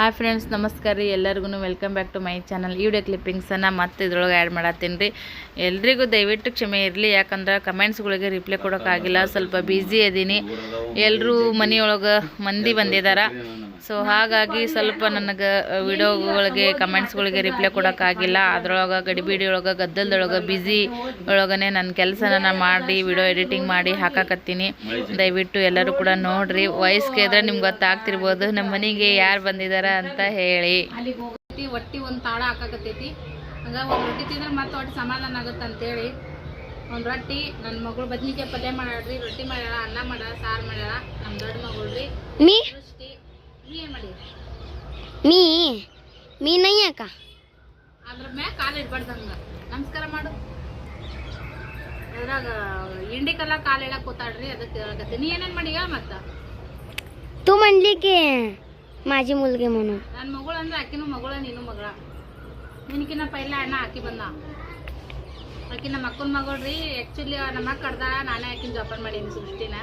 Hi friends, ನಮಸ್ಕಾರ ರೀ. ಎಲ್ಲರಿಗೂ welcome back to my channel. ಈ ವಿಡಿಯೋ ಕ್ಲಿಪ್ಪಿಂಗ್ಸನ್ನು ಮತ್ತೆ ಇದ್ರೊಳಗೆ ಆ್ಯಡ್ ಮಾಡತ್ತೀನಿ ರೀ. ಎಲ್ರಿಗೂ ದಯವಿಟ್ಟು ಕ್ಷಮೆ ಇರಲಿ, ಯಾಕಂದ್ರೆ ಕಮೆಂಟ್ಸ್ಗಳಿಗೆ ರಿಪ್ಲೈ ಕೊಡೋಕ್ಕಾಗಿಲ್ಲ. ಸ್ವಲ್ಪ ಬ್ಯುಸಿ ಇದ್ದೀನಿ ಎಲ್ಲರೂ ಮನೆಯೊಳಗೆ ಮಂದಿ ಬಂದಿದ್ದಾರೆ ಸೊ ಹಾಗಾಗಿ ಸ್ವಲ್ಪ ನನಗೆ ವಿಡಿಯೋಗಳಿಗೆ, ಕಮೆಂಟ್ಸ್ಗಳಿಗೆ ರಿಪ್ಲೈ ಕೊಡೋಕ್ಕಾಗಿಲ್ಲ. ಅದರೊಳಗೆ ಗಡಿಬಿಡಿ ಒಳಗೆ ಗದ್ದಲದೊಳಗೆ ಬ್ಯುಸಿ ಒಳಗನೆ ನನ್ನ ಕೆಲಸನ ಮಾಡಿ, ವಿಡಿಯೋ ಎಡಿಟಿಂಗ್ ಮಾಡಿ ಹಾಕಾಕತ್ತೀನಿ. ದಯವಿಟ್ಟು ಎಲ್ಲರೂ ಕೂಡ ನೋಡಿರಿ. ವಯಸ್ಸಿಗೆ ಇದ್ರೆ ನಿಮ್ಗೆ ಗೊತ್ತಾಗ್ತಿರ್ಬೋದು. ನಮ್ಮ ಮನೆಗೆ ಯಾರು ಬಂದಿದಾರ? ಅಂತ ಹೇಳಿ. ಅಲ್ಲಿಗೆ ಹೋಗತಿ ಒಟ್ಟಿ ಒಂದು ತಾಳ ಹಾಕಾಕತೈತಿ ಹಂಗ ಒಂದು ರೊಟ್ಟಿ ತಿಂದ್ರೆ ಮತ್ತೆ ಒಟ್ಟು ಸಮಾಧಾನ ಆಗುತ್ತೆ ಅಂತೇಳಿ. ಒಂದು ರೊಟ್ಟಿ ನನ್ನ ಮಗಳು ಬದ್ನಿಕಾಯಿ ಪಲ್ಯ ಮಾಡ್ರಿ ರೊಟ್ಟಿ ಮಾಡ್ಯಾಳ ಅನ್ನ ಮಾಡ್ಯಾಳ ಸಾರ್ ಮಾಡ್ಯಾಳ ನಮ್ಮ ದೊಡ್ಡ ಮಗಳು ರೀ ನೀ ಏನ್ ಮಾಡಿ ನೀ ಮೀನಯ್ಯಕ್ಕ ಅದ್ರ ಮ್ಯಾಗ ಕಾಲು ಇಡ್ಬಾರ್ದಂಗ ನಮಸ್ಕಾರ ಮಾಡು. ಅದ್ರಾಗ ಇಂಡಿಕಲ್ಲ ಕಾಲು ಇಡಕ್ ಕೂತಾಡ್ರಿ ಅದಕ್ಕೆ ನೀ ಏನೇನ್ ಮಾಡಿ ಮತ್ತ? ತು ಮಂಡ್ಲಿಕ್ಕೆ माझी मुलगी म्हणून ನನ್ನ ಮಗಳು ಅಂದ್ರೆ ಆಕಿನೂ ಮಗಳ ನೀನು ಮಗಳ ನಿನಕಿನ್ನ ಪೈಲ ಅಣ್ಣ ಆಕಿ ಬಂದ ಆಕಿ ನಮ್ಮ ಅಕ್ಕನ ಮಗಳು ರೀ ಆ್ಯಕ್ಚುಲಿ ನಮ್ಮ ಅಕ್ಕ ಕಡ್ದಾಳ ನಾನೇ ಆಕಿನ ಜೋಪಾನ ಮಾಡೀನಿ ಸೃಷ್ಟಿನ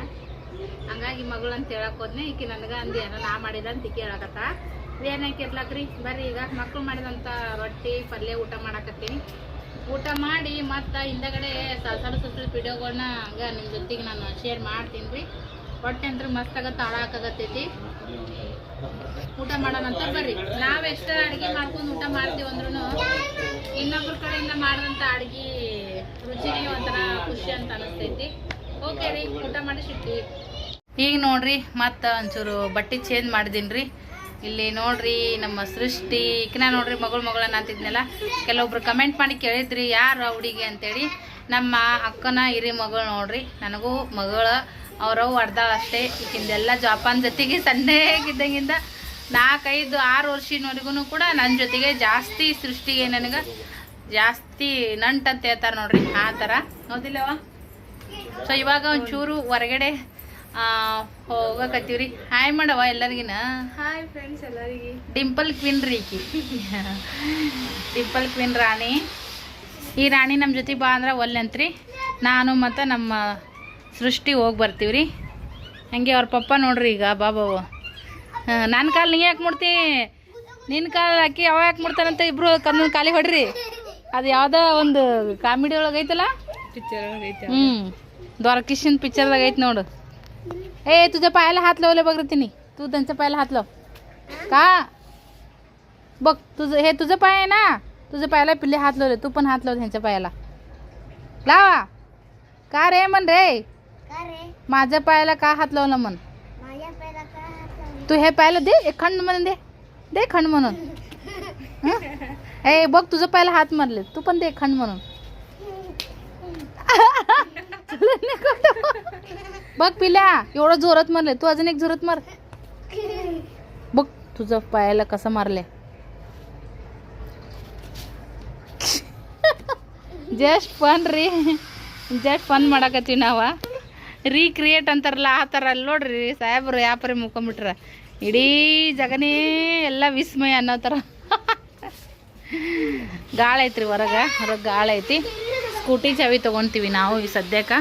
ಹಂಗಾಗಿ ಮಗಳು ಅಂತ ಹೇಳಕ್ ಹೋದ್ನೆ ಈಕಿ ನನಗೆ ಅಂದಿ ಏನೋ ನಾ ಮಾಡಿದ ಅಂತ ಈಕಿ ಹೇಳಕತ್ತ ಏನಕ್ಕೆ ಇರ್ಲಾಕ್ರಿ ಬರ್ರಿ ಈಗ ಮಕ್ಕಳು ಮಾಡಿದಂಥ ರೊಟ್ಟಿ ಪಲ್ಯ ಊಟ ಮಾಡಾಕತ್ತೀನಿ ಊಟ ಮಾಡಿ ಮತ್ತು ಹಿಂದಗಡೆ ಸ- ಸಣ್ಣ ಸುತ್ತ ವಿಡಿಯೋಗಳನ್ನ ಹಂಗ ನಿಮ್ಮ ಜೊತೆಗೆ ನಾನು ಶೇರ್ ಮಾಡ್ತೀನಿ ರೀ ಹೊಟ್ಟೆ ಅಂದ್ರೆ ತಾಳ ಹಾಕಾಗತ್ತೈತಿ. ಊಟ ಮಾಡೋಣಂತ ಬರ್ರಿ. ನಾವ್ ಎಷ್ಟ ಅಡಿಗೆ ಮಾಡ್ಕೊಂಡು ಊಟ ಮಾಡ್ತೀವಿ ಅಂದ್ರೂ ಇನ್ನೊಬ್ರ ಕಡೆಯಿಂದ ಮಾಡಿದಂತ ಅಡಿಗೆ ರುಚಿಗೆ ಒಂಥರ ಖುಷಿ ಅಂತ ಅನಿಸ್ತೈತಿ. ಓಕೆ ರೀ, ಊಟ ಮಾಡಿ ಈಗ ನೋಡ್ರಿ, ಮತ್ತೆ ಒಂಚೂರು ಬಟ್ಟೆ ಚೇಂಜ್ ಮಾಡಿದೀನಿ ರೀ ಇಲ್ಲಿ ನೋಡ್ರಿ ನಮ್ಮ ಸೃಷ್ಟಿ ಈಕಿನ ನೋಡ್ರಿ ಮಗಳು ಮಗಳನ್ನ ಅಂತಿದ್ನಲ್ಲ. ಕೆಲವೊಬ್ರು ಕಮೆಂಟ್ ಮಾಡಿ ಕೇಳಿದ್ರಿ, ಯಾರು ಹುಡುಗಿ ಅಂತೇಳಿ. ನಮ್ಮ ಅಕ್ಕನ ಹಿರಿ ಮಗಳು ನೋಡ್ರಿ. ನನಗೂ ಮಗಳು ಅವ್ರವ್ ಹೊಡ್ದಾಳ ಅಷ್ಟೇ ಈಕಿಂದೆಲ್ಲ ಜಾಪಾನ್ ಜೊತೆಗೆ ಸಣ್ಣಗಿದ್ದಂಗಿಂದ ನಾಲ್ಕೈದು ಆರು ವರ್ಷಿನವರೆಗೂ ಕೂಡ ನನ್ನ ಜೊತೆಗೆ ಜಾಸ್ತಿ ಸೃಷ್ಟಿಗೆ ನನಗೆ ಜಾಸ್ತಿ ನಂಟು ಅಂತ ಹೇಳ್ತಾರೆ ನೋಡ್ರಿ ಆ ಥರ ಹೌದಿಲ್ಲವ ಸೊ ಇವಾಗ ಒಂಚೂರು ಹೊರಗಡೆ ಹೋಗಕತ್ತೀವ್ರಿ. ಹಾಯ್ ಮಾಡವ ಎಲ್ಲರಿಗಿನ? ಹಾಯ್ ಫ್ರೆಂಡ್ಸ್ ಎಲ್ಲರಿಗೆ. ಡಿಂಪಲ್ ಕ್ವಿನ್ ರೀ ಈಕಿ. ಡಿಂಪಲ್ ಕ್ವಿನ್ ರಾಣಿ. ಈ ರಾಣಿ ನಮ್ಮ ಜೊತೆ ಬಾ ಅಂದ್ರೆ ಒಲ್ಲೆಂತ್ರಿ. ನಾನು ಮತ್ತು ನಮ್ಮ ಸೃಷ್ಟಿ ಹೋಗಿ ಬರ್ತೀವಿ ರೀ ಹಂಗೆ ಅವ್ರ ಪಪ್ಪ ನೋಡ್ರಿ ಈಗ ಬಾಬಾ ಹಾಂ ನಾನು ಕಾಲು ನೀ ಯಾಕೆ ಮುಡ್ತೀನಿ ನಿನ್ನ ಕಾಲು ಹಾಕಿ ಅವ ಯಾಕೆ ಮುಡ್ತಾನಂತ ಇಬ್ಬರು ಕನ್ನ ಕಾಲಿ ಹೊಡ್ರಿ ಅದು ಯಾವುದೋ ಒಂದು ಕಾಮಿಡಿ ಒಳಗೆ ಐತಲ್ಲ ಹ್ಞೂ ದ್ವಾರ ಪಿಕ್ಚರ್ದಾಗ ಐತಿ ನೋಡು ಏಯ್ ತುಜ ಪಾಯಲ್ಲ ಹಾತ್ಲೋ ಅಲ್ಲೇ ಬಗ್ತೀನಿ ತೂ ತಂಚ ಪಾಯಲ್ಲ ಹಾತ್ಲೋ ಕಾ ಬಗ್ ತುಜ ಹೇ ತುಜ ಪಾಯನಾ ತುಜ ಪಾಯಲ್ಲ ಪಿಲ್ಲೆ ಹಾತ್ಲೋ ತುಪ್ಪನ ಹಾತ್ಲೋದು ಹೆಂಚ ಪಾಯಲ್ಲ ಲಾವಾ ಕಾರ್ ಏಮನ್ರೇ माझ्या पायाला का हात लावला म्हण तू हे पायाला दे एक खंड म्हणून दे दे खंड म्हणून हं? ए बघ तुझं पायाला हात मारले तू पण दे खंड म्हणून बघ पिल्या एवढं जोरात मारले तू अजून एक जोरात मार बघ तुझं पायाला कसं मारले ಜಸ್ಟ್ ಫನ್ ರೀ ಜಸ್ಟ್ ಫನ್ ಮಾಡಾಕತ್ತೀವಿ ನಾವು ರೀಕ್ರಿಯೇಟ್ ಅಂತಾರಲ್ಲ, ಆ ಥರ ಅಲ್ಲಿ ನೋಡ್ರಿ ಸಾಹೇಬ್ರು ಯಾಪರಿ ಮುಕ್ಕೊಂಬಿಟ್ರ ಇಡೀ ಜಗನೇ ಎಲ್ಲ ವಿಸ್ಮಯ ಅನ್ನೋ ಥರ. ಗಾಳ ಐತ್ರಿ ಹೊರಗೆ ಹೊರಗೆ ಗಾಳ ಐತಿ. ಸ್ಕೂಟಿ ಚಾವಿ ತೊಗೊತೀವಿ ನಾವು ಈ ಸದ್ಯಕ್ಕೆ.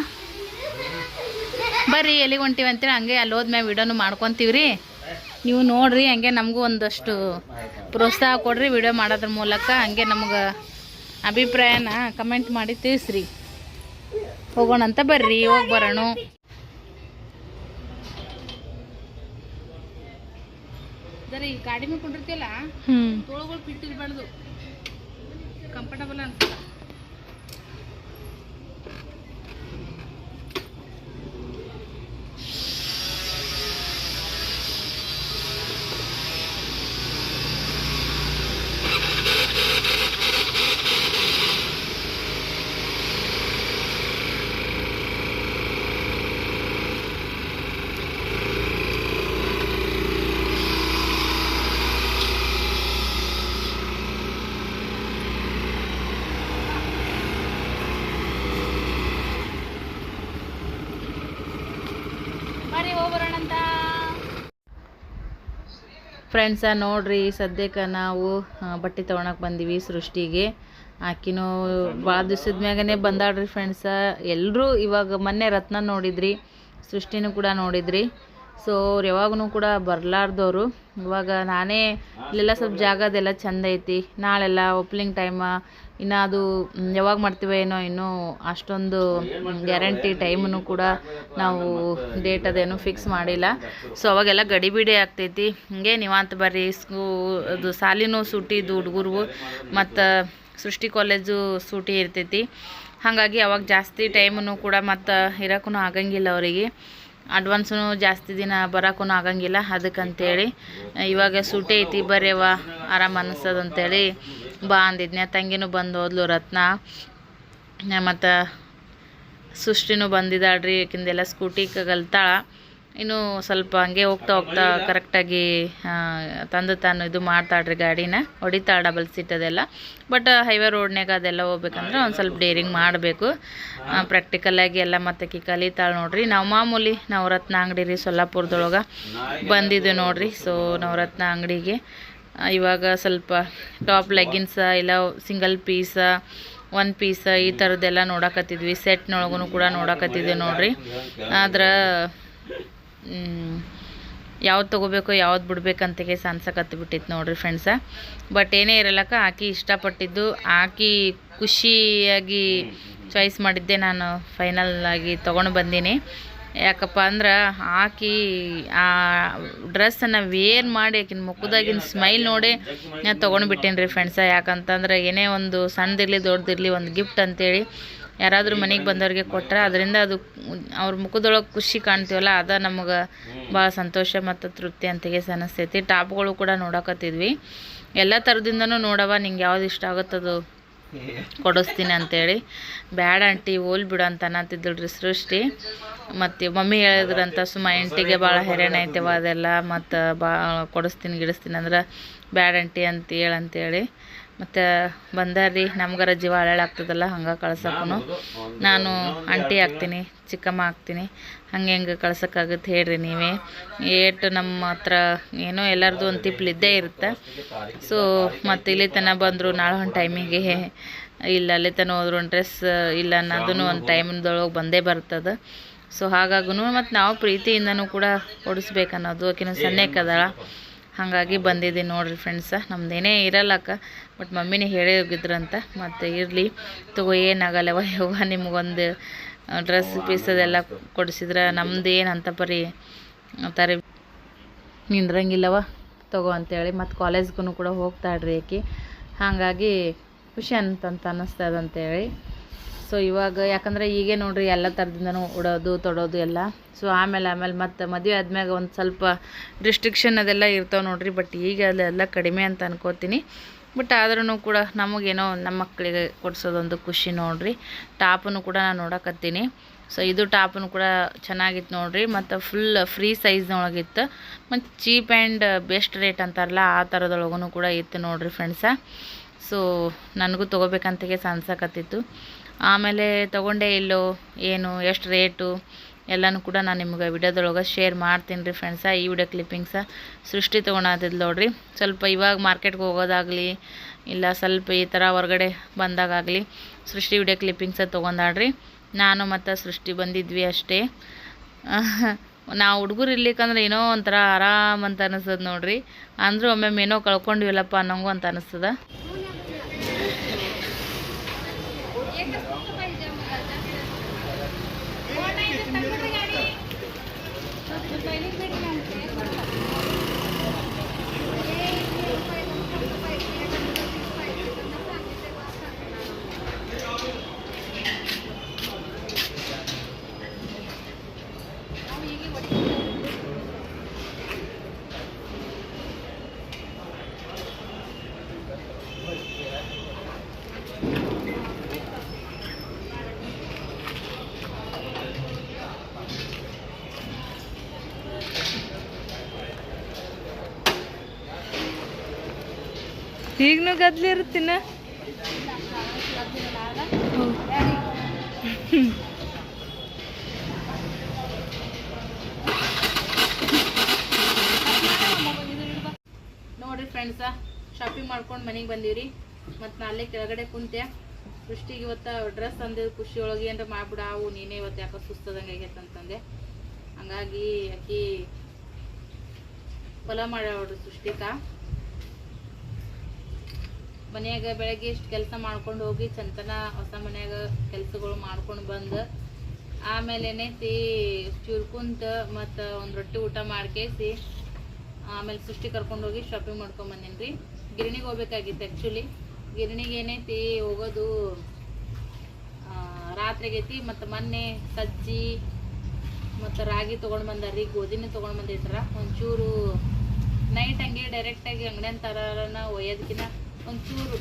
ಬರ್ರಿ, ಎಲ್ಲಿಗೆ ಹೊಂಟೀವಿ ಅಂತೇಳಿ ಹಂಗೆ ಅಲ್ಲಿ ಹೋದ್ಮ್ಯಾಗ ವಿಡಿಯೋನು ಮಾಡ್ಕೊತೀವಿ ರೀ ನೀವು ನೋಡ್ರಿ, ಹಂಗೆ ನಮಗೂ ಒಂದಷ್ಟು ಪ್ರೋತ್ಸಾಹ ಕೊಡ್ರಿ ವಿಡಿಯೋ ಮಾಡೋದ್ರ ಮೂಲಕ. ಹಂಗೆ ನಮ್ಗೆ ಅಭಿಪ್ರಾಯನ ಕಮೆಂಟ್ ಮಾಡಿ ತಿಳಿಸ್ರಿ. ಹೋಗೋಣಂತ ಬರ್ರಿ, ಹೋಗಿ ಬರೋಣ. ಜರಿ ಗಾಡಿ ಮೇಲೆ ಕೊಂಡಿರ್ತೀವಲ್ಲ ತೋಳುಗಳು ಫಿಟ್ ಇರಬಾರ್ದು. ಕಂಫರ್ಟಬಲ್ ಅನ್ಸಲ್ಲ ಬರ್ರಿ ಹೋಗಿ ಬರೋಣಂತ ಫ್ರೆಂಡ್ಸ ನೋಡ್ರಿ, ಸದ್ಯಕ್ಕೆ ನಾವು ಬಟ್ಟೆ ತೊಗೊಳಕ್ಕೆ ಬಂದೀವಿ ಸೃಷ್ಟಿಗೆ. ಆಕಿನೂ ಭಾಳ ದಿವ್ಸದ ಮ್ಯಾಗನೇ ಬಂದಾಡ್ರಿ ಫ್ರೆಂಡ್ಸ ಎಲ್ಲರೂ ಇವಾಗ ಮೊನ್ನೆ ರತ್ನ ನೋಡಿದ್ರಿ, ಸೃಷ್ಟಿನೂ ಕೂಡ ನೋಡಿದ್ರಿ. ಸೊ ಅವ್ರು ಯಾವಾಗೂ ಕೂಡ ಬರಲಾರ್ದವರು. ಇವಾಗ ನಾನೇ ಇಲ್ಲೆಲ್ಲ ಸ್ವಲ್ಪ ಜಾಗದೆಲ್ಲ ಚಂದ ಐತಿ. ನಾಳೆಲ್ಲ ಓಪನಿಂಗ್ ಟೈಮ ಇನ್ನು ಅದು ಯಾವಾಗ ಮಾಡ್ತೀವೋ ಏನೋ ಇನ್ನೂ ಅಷ್ಟೊಂದು ಗ್ಯಾರಂಟಿ ಟೈಮನ್ನು ಕೂಡ ನಾವು ಡೇಟ್ ಅದೇನು ಫಿಕ್ಸ್ ಮಾಡಿಲ್ಲ. ಸೊ ಅವಾಗೆಲ್ಲ ಗಡಿಬಿಡಿ ಆಗ್ತೈತಿ. ಹಿಂಗೆ ನಿವಾಂತ ಬರ್ರಿ, ಸ್ಕೂ, ಅದು ಸಾಲಿನೂ ಸೂಟಿ, ಇದು ಹುಡುಗರು ಮತ್ತು ಸೃಷ್ಟಿ ಕಾಲೇಜು ಸೂಟಿ ಇರ್ತೈತಿ. ಹಾಗಾಗಿ ಅವಾಗ ಜಾಸ್ತಿ ಟೈಮನ್ನು ಕೂಡ ಮತ್ತು ಇರೋಕ್ಕೂ ಆಗಂಗಿಲ್ಲ ಅವರಿಗೆ. ಅಡ್ವಾನ್ಸೂ ಜಾಸ್ತಿ ದಿನ ಬರೋಕ್ಕೂ ಆಗಂಗಿಲ್ಲ ಅದಕ್ಕಂತೇಳಿ. ಇವಾಗ ಸೂಟಿ ಐತಿ ಬರ್ಯವ ಆರಾಮ ಅನ್ನಿಸ್ತದ ಅಂತೇಳಿ ಬಾ ಅಂದಿದ್ನೆ. ತಂಗಿನೂ ಬಂದು ಹೋದ್ಲು, ರತ್ನ. ಮತ್ತು ಸೃಷ್ಟಿನೂ ಬಂದಿದ್ದಾಳ್ರಿ ಯಾಕಿಂದೆಲ್ಲ ಸ್ಕೂಟಿ ಕಲ್ತಾಳ. ಇನ್ನು ಸ್ವಲ್ಪ ಹಂಗೆ ಹೋಗ್ತಾ ಹೋಗ್ತಾ ಕರೆಕ್ಟಾಗಿ ತಂದು ತಾನು ಇದು ಮಾಡ್ತಾಳ್ರಿ ಗಾಡಿನ. ಹೊಡಿತಾಳೆ ಡಬಲ್ ಸೀಟ್ ಅದೆಲ್ಲ. ಬಟ್ ಹೈವೇ ರೋಡ್ನಾಗ ಅದೆಲ್ಲ ಹೋಗ್ಬೇಕಂದ್ರೆ ಒಂದು ಸ್ವಲ್ಪ ಡೇರಿಂಗ್ ಮಾಡಬೇಕು. ಪ್ರಾಕ್ಟಿಕಲಾಗಿ ಎಲ್ಲ ಮತ್ತೆ ಕಲಿತಾಳೆ ನೋಡ್ರಿ. ನಾವು ಮಾಮೂಲಿ ನವರತ್ನ ಅಂಗಡಿ ರೀ ಸೊಲ್ಲಾಪುರದೊಳಗೆ ಬಂದಿದ್ದು ನೋಡ್ರಿ. ಸೊ ನವರತ್ನ ಅಂಗಡಿಗೆ ಇವಾಗ ಸ್ವಲ್ಪ ಟಾಪ್ ಲೆಗ್ಗಿನ್ಸ ಇಲ್ಲ ಸಿಂಗಲ್ ಪೀಸ ಒನ್ ಪೀಸ ಈ ಥರದ್ದೆಲ್ಲ ನೋಡಕತ್ತಿದ್ವಿ. ಸೆಟ್ನೊಳಗೂ ಕೂಡ ನೋಡಕತ್ತಿದ್ವಿ ನೋಡ್ರಿ. ಆದ್ರೆ ಯಾವ್ದು ತೊಗೋಬೇಕು ಯಾವ್ದು ಬಿಡ್ಬೇಕಂತ ಅನ್ಸಕತ್ತಿ ಬಿಟ್ಟಿತ್ತು ನೋಡ್ರಿ ಫ್ರೆಂಡ್ಸ ಬಟ್ ಏನೇ ಇರಲಕ್ಕ, ಆಕಿ ಇಷ್ಟಪಟ್ಟಿದ್ದು, ಆಕಿ ಖುಷಿಯಾಗಿ ಚಾಯ್ಸ್ ಮಾಡಿದ್ದೆ ನಾನು ಫೈನಲ್ ಆಗಿ ತೊಗೊಂಡು ಬಂದೀನಿ. ಯಾಕಪ್ಪ ಅಂದ್ರೆ ಹಾಕಿ ಆ ಡ್ರೆಸ್ಸನ್ನು ವೇರ್ ಮಾಡಿ ಆಕಿನ ಮುಖದಾಗಿನ ಸ್ಮೈಲ್ ನೋಡಿ ನಾನು ತೊಗೊಂಡು ಬಿಟ್ಟೇನಿ ರೀ ಫ್ರೆಂಡ್ಸ ಯಾಕಂತಂದ್ರೆ ಏನೇ ಒಂದು ಸಣ್ಣದಿರಲಿ ದೊಡ್ಡದಿರಲಿ ಒಂದು ಗಿಫ್ಟ್ ಅಂತೇಳಿ ಯಾರಾದರೂ ಮನೆಗೆ ಬಂದವ್ರಿಗೆ ಕೊಟ್ಟರೆ ಅದರಿಂದ ಅದು ಅವ್ರ ಮುಖದೊಳಗೆ ಖುಷಿ ಕಾಣ್ತೀವಲ್ಲ, ಅದ ನಮಗೆ ಭಾಳ ಸಂತೋಷ ಮತ್ತು ತೃಪ್ತಿ ಅಂತಗೆ ಅನಿಸ್ತೈತಿ. ಟಾಪ್ಗಳು ಕೂಡ ನೋಡಕತ್ತಿದ್ವಿ. ಎಲ್ಲ ಥರದಿಂದನೂ ನೋಡವ ನಿಂಗೆ ಯಾವ್ದು ಇಷ್ಟ ಆಗುತ್ತದು? ಕೊಡಿಸ್ತೀನಿ ಅಂತೇಳಿ. ಬ್ಯಾಡ ಆಂಟಿ ಓಲ್ ಬಿಡು ಅಂತ ಅನ್ನತ್ತಿದ್ದಳ್ರಿ ಸೃಷ್ಟಿ. ಮತ್ತು ಮಮ್ಮಿ ಹೇಳಿದ್ರಂತ, ಸುಮ್ಮ ಎಂಟಿಗೆ ಭಾಳ ಹೈರಾಣ ಐತೆವ ಅದೆಲ್ಲ, ಮತ್ತು ಬಾ, ಕೊಡಿಸ್ತೀನಿ, ಗಿಡಿಸ್ತೀನಿ ಅಂದ್ರೆ ಬ್ಯಾಡ ಆಂಟಿ ಅಂತ ಹೇಳಂತೇಳಿ ಮತ್ತು ಬಂದಾರ್ರಿ, ನಮ್ಗಾರ ಜೀವ ಆಗ್ತದಲ್ಲ, ಹಂಗೆ ಕಳ್ಸೋಕ್ಕೂ ನಾನು ಆಂಟಿ ಆಗ್ತೀನಿ, ಚಿಕ್ಕಮ್ಮ ಆಗ್ತೀನಿ, ಹಂಗೆ ಹೆಂಗೆ ಕಳ್ಸೋಕ್ಕಾಗುತ್ತೆ ಹೇಳ್ರಿ ನೀವೇ. ಏಟು ನಮ್ಮ ಹತ್ರ ಏನೋ ಎಲ್ಲರದು ಒಂದು ತಿಪ್ಪಲಿದ್ದೇ ಇರುತ್ತೆ. ಸೊ ಮತ್ತು ಇಲ್ಲಿ ತನಕ ಬಂದರು, ನಾಳೆ ಒಂದು ಟೈಮಿಗೆ ಇಲ್ಲ, ಅಲ್ಲಿ ತನಕ ಹೋದ್ರು ಒಂದು ಡ್ರೆಸ್ ಇಲ್ಲ ಅನ್ನೋದನ್ನು ಒಂದು ಟೈಮ್ದೊಳಗೆ ಬಂದೇ ಬರ್ತದೆ. ಸೊ ಹಾಗಾಗೂ ಮತ್ತು ನಾವು ಪ್ರೀತಿಯಿಂದನೂ ಕೂಡ ಓಡಿಸ್ಬೇಕನ್ನೋದು, ಆಕಿನೂ ಸಣ್ಣಕ್ಕದಾಳ ಹಾಗಾಗಿ ಬಂದಿದ್ದೀನಿ ನೋಡಿರಿ ಫ್ರೆಂಡ್ಸ ನಮ್ದೇನೇ ಇರಲ್ಲಕ್ಕ ಬಟ್ ಮಮ್ಮಿನೇ ಹೇಳಿ ಹೋಗಿದ್ರಂತ ಮತ್ತು ಇರಲಿ. ತಗೋ ಏನಾಗಲ್ಲವ ಯವ್ವ ನಿಮಗೊಂದು ಡ್ರೆಸ್ ಪೀಸ್ ಅದೆಲ್ಲ ಕೊಡಿಸಿದ್ರೆ. ನಮ್ದು ಅಂತ ಪರಿ ತರ. ನಿಂದ್ರಂಗಿಲ್ಲವ ತಗೋ ಅಂತೇಳಿ. ಮತ್ತು ಕಾಲೇಜ್ಗೂ ಕೂಡ ಹೋಗ್ತಾಳ್ರಿ ಆಕಿ. ಹಾಗಾಗಿ ಖುಷಿ ಅಂತಂತ ಅನ್ನಿಸ್ತದ ಅಂತೇಳಿ ಸೊ ಇವಾಗ ಯಾಕಂದ್ರೆ ಈಗೇ ನೋಡ್ರಿ ಎಲ್ಲ ಥರದಿಂದನು ಉಡೋದು, ತೊಡೋದು ಎಲ್ಲ. ಸೊ ಆಮೇಲೆ ಆಮೇಲೆ ಮತ್ತು ಮದುವೆ ಆದ್ಮ್ಯಾಗ ಒಂದು ಸ್ವಲ್ಪ ರಿಸ್ಟ್ರಿಕ್ಷನ್ ಅದೆಲ್ಲ ಇರ್ತಾವೆ ನೋಡ್ರಿ ಬಟ್ ಈಗ ಅದೆಲ್ಲ ಕಡಿಮೆ ಅಂತ ಅನ್ಕೋತೀನಿ. ಬಟ್ ಆದ್ರೂ ಕೂಡ ನಮಗೇನೋ ನಮ್ಮ ಮಕ್ಕಳಿಗೆ ಕೊಡಿಸೋದೊಂದು ಖುಷಿ ನೋಡ್ರಿ. ಟಾಪನ್ನು ಕೂಡ ನಾನು ನೋಡಕತ್ತೀನಿ. ಸೊ ಇದು ಟಾಪನ್ನು ಕೂಡ ಚೆನ್ನಾಗಿತ್ತು ನೋಡ್ರಿ. ಮತ್ತು ಫುಲ್ ಫ್ರೀ ಸೈಜ್ನೊಳಗಿತ್ತು ಮತ್ತು ಚೀಪ್ ಆ್ಯಂಡ್ ಬೆಸ್ಟ್ ರೇಟ್ ಅಂತಾರಲ್ಲ, ಆ ಥರದೊಳಗೂ ಕೂಡ ಇತ್ತು ನೋಡ್ರಿ ಫ್ರೆಂಡ್ಸ ಸೊ ನನಗೂ ತೊಗೋಬೇಕಂತಗೆ ಅನ್ಸಕತ್ತಿತ್ತು ಆಮೇಲೆ ತೊಗೊಂಡೆ ಇಲ್ಲೋ ಏನು, ಎಷ್ಟು ರೇಟು, ಎಲ್ಲನೂ ಕೂಡ ನಾನು ನಿಮ್ಗೆ ವಿಡಿಯೋದೊಳಗೆ ಶೇರ್ ಮಾಡ್ತೀನಿ ರೀ ಫ್ರೆಂಡ್ಸ ಈ ವಿಡಿಯೋ ಕ್ಲಿಪ್ಪಿಂಗ್ಸ ಸೃಷ್ಟಿ ತೊಗೊಳತಿದ್ ನೋಡ್ರಿ. ಸ್ವಲ್ಪ ಇವಾಗ ಮಾರ್ಕೆಟ್ಗೆ ಹೋಗೋದಾಗಲಿ, ಇಲ್ಲ ಸ್ವಲ್ಪ ಈ ಥರ ಹೊರಗಡೆ ಬಂದಾಗಲಿ ಸೃಷ್ಟಿ ವಿಡಿಯೋ ಕ್ಲಿಪ್ಪಿಂಗ್ಸ ತೊಗೊಂಡಾಡ್ರಿ ನಾನು ಮತ್ತು ಸೃಷ್ಟಿ ಬಂದಿದ್ವಿ ಅಷ್ಟೇ. ನಾವು ಹುಡುಗರು ಇರ್ಲಿಕ್ಕಂದ್ರೆ ಏನೋ ಒಂಥರ ಆರಾಮ್ ಅಂತ ಅನಿಸ್ತದೆ ನೋಡ್ರಿ. ಅಂದರೂ ಒಮ್ಮೆ ಏನೋ ಕಳ್ಕೊಂಡಿವಲ್ಲಪ್ಪ ಅನ್ನೋಂಗು ಅಂತ ಅನಿಸ್ತದ. पहिली भेट ಈಗನೂ ಗದ್ಲಿ ಇರುತ್ತಿನ? ನೋಡ್ರಿ ಫ್ರೆಂಡ್ಸ ಶಾಪಿಂಗ್ ಮಾಡ್ಕೊಂಡು ಮನೆಗೆ ಬಂದೀವ್ರಿ. ಮತ್ತು ನಾಳೆ ಕೆಳಗಡೆ ಕುಂತೆ. ಸೃಷ್ಟಿಗೆ ಇವತ್ತು ಡ್ರೆಸ್ ಅಂದೆ ಖುಷಿ ಒಳಗೆ ಏನಾರ ಮಾಡ್ಬಿಡ, ಅವು ನೀನೇ ಇವತ್ತು ಯಾಕೋ ಸುಸ್ತದಂಗೆ ಆಗೈತೆ ಅಂತಂದೆ. ಹಂಗಾಗಿ ಆಕಿ ಪಲಾವ್ ಮಾಡ್ಯಾವ್ರಿ ಸೃಷ್ಟಿಕ. ಮನ್ಯಾಗ ಬೆಳಗ್ಗೆ ಇಷ್ಟು ಕೆಲಸ ಮಾಡ್ಕೊಂಡು ಹೋಗಿ ಚಂತನ ಹೊಸ ಮನ್ಯಾಗ ಕೆಲಸಗಳು ಮಾಡ್ಕೊಂಡು ಬಂದು ಆಮೇಲೆ ಏನೈತಿ ಚುರ್ಕುಂತ ಮತ್ತು ಒಂದು ರೊಟ್ಟಿ ಊಟ ಮಾಡ್ಕೇಸಿ ಆಮೇಲೆ ಸೃಷ್ಟಿ ಕರ್ಕೊಂಡು ಹೋಗಿ ಶಾಪಿಂಗ್ ಮಾಡ್ಕೊಂಡ್ ಬಂದೀನಿ ರೀ ಗಿರಣಿಗೆ ಹೋಗ್ಬೇಕಾಗಿತ್ತು ಆ್ಯಕ್ಚುಲಿ ಗಿರಣಿಗೆ ಏನೈತಿ ಹೋಗೋದು ಆ, ರಾತ್ರಿಗೆ ಐತಿ ಮತ್ತು ಮೊನ್ನೆ ಸಜ್ಜಿ ಮತ್ತು ರಾಗಿ ತೊಗೊಂಡು ಬಂದಾರ್ರಿ ಗೋಧಿನೂ ತೊಗೊಂಡು ಬಂದಿದ್ರ ಒಂಚೂರು ನೈಟ್ ಹಂಗೆ ಡೈರೆಕ್ಟಾಗಿ ಅಂಗಡಿಯನ್ ತರನ ಒಯ್ಯೋದಕ್ಕಿಂತ ಒಂಚೂರು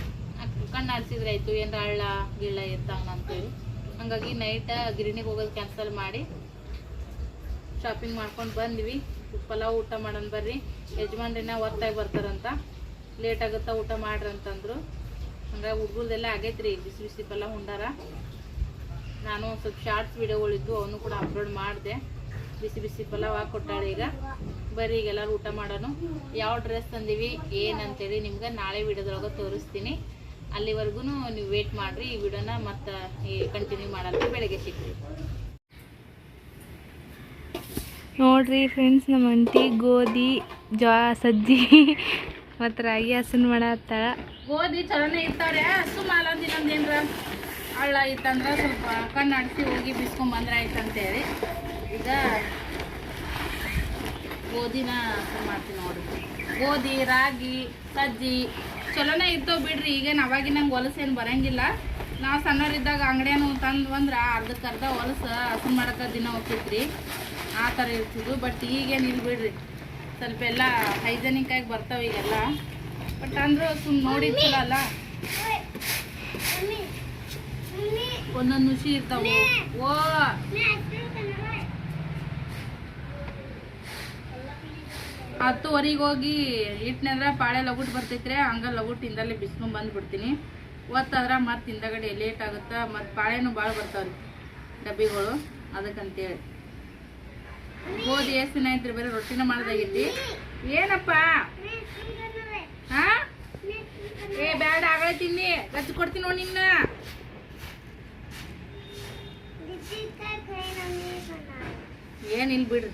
ಕಣ್ಣು ಆಡಿಸಿದ್ರೆ ಆಯಿತು, ಏನಾರ ಹಳ್ಳ ಗಿಳ್ಳ ಇರ್ತಾವ ಅಂತೇಳಿ. ಹಂಗಾಗಿ ನೈಟ ಗಿರಣಿಗೆ ಹೋಗೋದು ಕ್ಯಾನ್ಸಲ್ ಮಾಡಿ ಶಾಪಿಂಗ್ ಮಾಡ್ಕೊಂಡು ಬಂದ್ವಿ. ಪಲಾವ್ ಊಟ ಮಾಡೋಣ ಬರ್ರಿ. ಯಜಮಾನ್ರಿನ ಒತ್ತಾಗಿ ಬರ್ತಾರಂತ. ಲೇಟ್ ಆಗುತ್ತಾ ಊಟ ಮಾಡ್ರಿ ಅಂತಂದ್ರು ಹಂಗಾಗಿ ಹುಡುಗರ್ದೆಲ್ಲ ಆಗೈತ್ರಿ, ಬಿಸಿ ಬಿಸಿ ಪಲಾವ್ ಉಂಡಾರ. ನಾನು ಒಂದ್ ಸ್ವಲ್ಪ ಶಾರ್ಟ್ಸ್ ವಿಡಿಯೋಗಳಿದ್ವು ಅವನು ಕೂಡ ಅಪ್ಲೋಡ್ ಮಾಡಿದೆ. ಬಿಸಿ ಬಿಸಿ ಪಲಾವ್ ಹಾಕಿ ಕೊಟ್ಟಾಳೆ ಈಗ. ಬರೀ ಈಗ ಎಲ್ಲರೂ ಊಟ ಮಾಡೋಣ ಯಾವ ಡ್ರೆಸ್ ತಂದೀವಿ ಏನಂತೇಳಿ ನಿಮ್ಗೆ ನಾಳೆ ವಿಡಿಯೋದೊಳಗೆ ತೋರಿಸ್ತೀನಿ. ಅಲ್ಲಿವರೆಗೂ ನೀವು ವೇಟ್ ಮಾಡಿರಿ ಈ ವಿಡಿಯೋನ ಮತ್ತೆ ಕಂಟಿನ್ಯೂ ಮಾಡಲ್ಲ ಬೆಳಗ್ಗೆ ಸಿಗ್ತೀವಿ ನೋಡ್ರಿ ಫ್ರೆಂಡ್ಸ್ ನಮ್ಮ ಅಂಟಿ ಗೋಧಿ ಜಾ ಸಜ್ಜಿ ಮತ್ತು ರಾಗಿ ಹಸನ್ ಮಾಡತ್ತಾಳ. ಗೋಧಿ ಚಲೋನೆ ಇರ್ತಾವ್ರೆ ಹಸು ಮಾಲಂದಿನಂದೇನ್ರ ಏನ್ರ ಹಳ್ಳ ಇತ್ತಂದ್ರೆ ಸ್ವಲ್ಪ ಕಣ್ಣು ಅಡಿಸಿ ಹೋಗಿ ಬಿಸ್ಕೊಂಬಂದ್ರೆ ಆಯ್ತು ಅಂತೇಳಿ ಈಗ ಗೋಧಿನ ಮಾಡ್ತೀನಿ ನೋಡ್ರಿ ಗೋಧಿ ರಾಗಿ ಸಜ್ಜಿ ಚಲೋನೇ ಇದ್ದವು ಬಿಡ್ರಿ. ಈಗೇನು ಅವಾಗಿನ ಹೊಲಸೇನು ಬರಂಗಿಲ್ಲ. ನಾವು ಸಣ್ಣವರಿದ್ದಾಗ ಅಂಗಡಿಯನ್ನು ತಂದು ಅಂದ್ರೆ ಅರ್ಧಕ್ಕೆ ಅರ್ಧ ಹೊಲಸು ಹಸು ಮಾಡಕ್ಕೆ ದಿನ ಹೋಗ್ತಿದ್ರಿ ಆ ಥರ ಇರ್ತಿದ್ವು. ಬಟ್ ಈಗೇನು ಇಲ್ಲಿ ಬಿಡ್ರಿ. ಸ್ವಲ್ಪ ಎಲ್ಲ ಹೈಜೆನಿಕ್ ಆಗಿ ಬರ್ತಾವೆ ಈಗೆಲ್ಲ. ಬಟ್ ಅಂದರೂ ಸುಮ್ ನೋಡಿ ಚಲೋ ಅಲ್ಲ ಒಂದೊಂದು ನುಸಿ ಇರ್ತಾವೆ. ಓ. ಹತ್ತುವರೆಗೆ ಹೋಗಿ ಇಟ್ನಂದ್ರ ಪಾಳೆ ಲಗುಟ್ ಬರ್ತೈತ್ರಿ ಹಂಗ ಲಗುಟ್ ಇಂದಲೇ ಬಿಸ್ಕೊಂಡ್ ಬಂದ್ಬಿಡ್ತೀನಿ. ಒತ್ತಾದ್ರ ಮತ್ತೆ ಹಿಂದಗಡೆ ಲೇಟ್ ಆಗುತ್ತೆ, ಮತ್ತು ಪಾಳೆನೂ ಭಾಳ ಬರ್ತಾವ್ರಿ ಡಬ್ಬಿಗಳು, ಅದಕ್ಕಂತೇಳಿ. ಗೋಧಿ ಎಷ್ಟು ದಿನ ಐತ್ರಿ ಬರೀ ರೊಟ್ಟಿನ ಮಾಡ್ದಾಗೈತಿ ಏನಪ್ಪ? ಏ, ಬ್ಯಾಡ, ಆಗಲೇ ತಿನ್ನಿ. ಗಚ್ಚ ಕೊಡ್ತೀನಿ ನೋಡಿ ನಿನ್ನ. ಏನಿಲ್ಲ ಬಿಡ್ರಿ.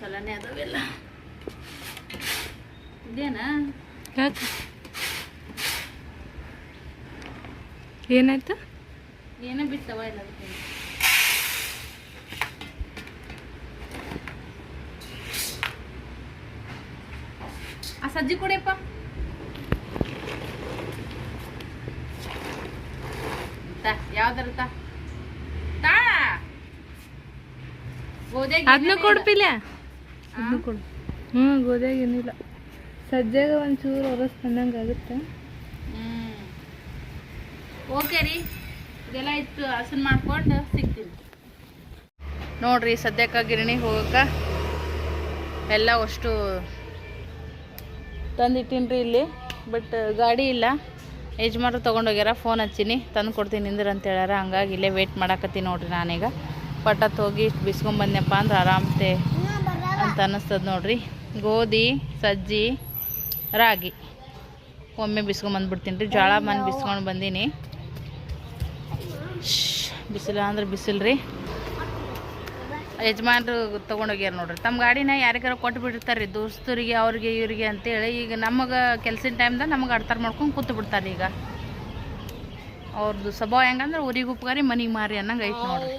ಚಲನೇ ಅದಾವೆಲ್ಲ ಯಾಕೆ? ಏನಾಯ್ತು? ಏನೋ ಬಿಟ್ಟವ ಇಲ್ಲ ಆ ಸಜ್ಜಿ ಕೊಡಿಯಪ್ಪ. ಯಾವ್ದಾರ ಅದನ್ನ ಕೊಡ್ಪಿಲ್ಲ ಅದನ್ನ? ಕೊಡು. ಹ್ಞೂ ಗೋಧಿಯಾಗ ಏನಿಲ್ಲ. ಸಜ್ಜಾಗ ಒಂಚೂರು ಹೊರಸ್ ತಂದಂಗೆ ಆಗುತ್ತೆ. ಓಕೆ ರೀ. ಇದೆಲ್ಲ ಇತ್ತು ಹಸನ್ ಮಾಡ್ಕೊಂಡು ಸಿಗ್ತೀನಿ. ನೋಡ್ರಿ ಸದ್ಯಕ್ಕೆ ಗಿರಣಿ ಹೋಗಕ್ಕೆ ಎಲ್ಲ ಅಷ್ಟು ತಂದಿಟ್ಟಿನ್ರಿ ಇಲ್ಲಿ ಬಟ್ ಗಾಡಿ ಇಲ್ಲ. ಯಜಮಾನ್ರು ತೊಗೊಂಡೋಗ್ಯಾರ ಫೋನ್ ಹಚ್ಚೀನಿ ತಂದು ಕೊಡ್ತೀನಿ ನಿಂದ್ರ ಅಂತ ಹೇಳ್ಯಾರ ಹಂಗಾಗಿ ಇಲ್ಲೇ ವೇಟ್ ಮಾಡಾಕತ್ತೀನಿ ನೋಡ್ರಿ ನಾನೀಗ. ಪಟ್ಟತ್ ಹೋಗಿ ಬಿಸ್ಕೊಂಬಂದ್ನಪ್ಪ ಅಂದ್ರೆ ಆರಾಮತೆ ಅಂತ ಅನ್ನಿಸ್ತದ ನೋಡ್ರಿ. ಗೋಧಿ, ಸಜ್ಜಿ, ರಾಗಿ. ಒಮ್ಮೆ ಬಿಸ್ಕೊಂಬಂದ್ಬಿಡ್ತೀನಿ ರೀ. ಜೋಳ ಮನೆ ಬಿಸ್ಕೊಂಡು ಬಂದೀನಿ. ಬಿಸಿಲ ಅಂದ್ರೆ ಬಿಸಿಲು ರೀ. ಯಜಮಾನ್ರು ತೊಗೊಂಡೋಗ್ಯಾರ ನೋಡ್ರಿ. ತಮ್ಮ ಗಾಡಿನ ಯಾರಿಗಾರ ಕೊಟ್ಟು ಬಿಟ್ಟಿರ್ತಾರೆ ರೀ ದೋಸ್ತರಿಗೆ, ಅವ್ರಿಗೆ, ಇವ್ರಿಗೆ ಅಂತೇಳಿ ಈಗ ನಮಗೆ ಕೆಲ್ಸಿನ ಟೈಮ್ದಾಗ ನಮಗೆ ಅಡ್ತಾರ ಮಾಡ್ಕೊಂಡು ಕೂತು ಬಿಡ್ತಾರೆ ಈಗ. ಅವ್ರದ್ದು ಸ್ವಭಾವ ಹೆಂಗಂದ್ರೆ ಊರಿಗೆ ಉಪ್ಗಾರಿ ಮನಿಗೆ ಮಾರಿ ಅನ್ನಂಗೆ ಐತೆ ನೋಡ್ರಿ.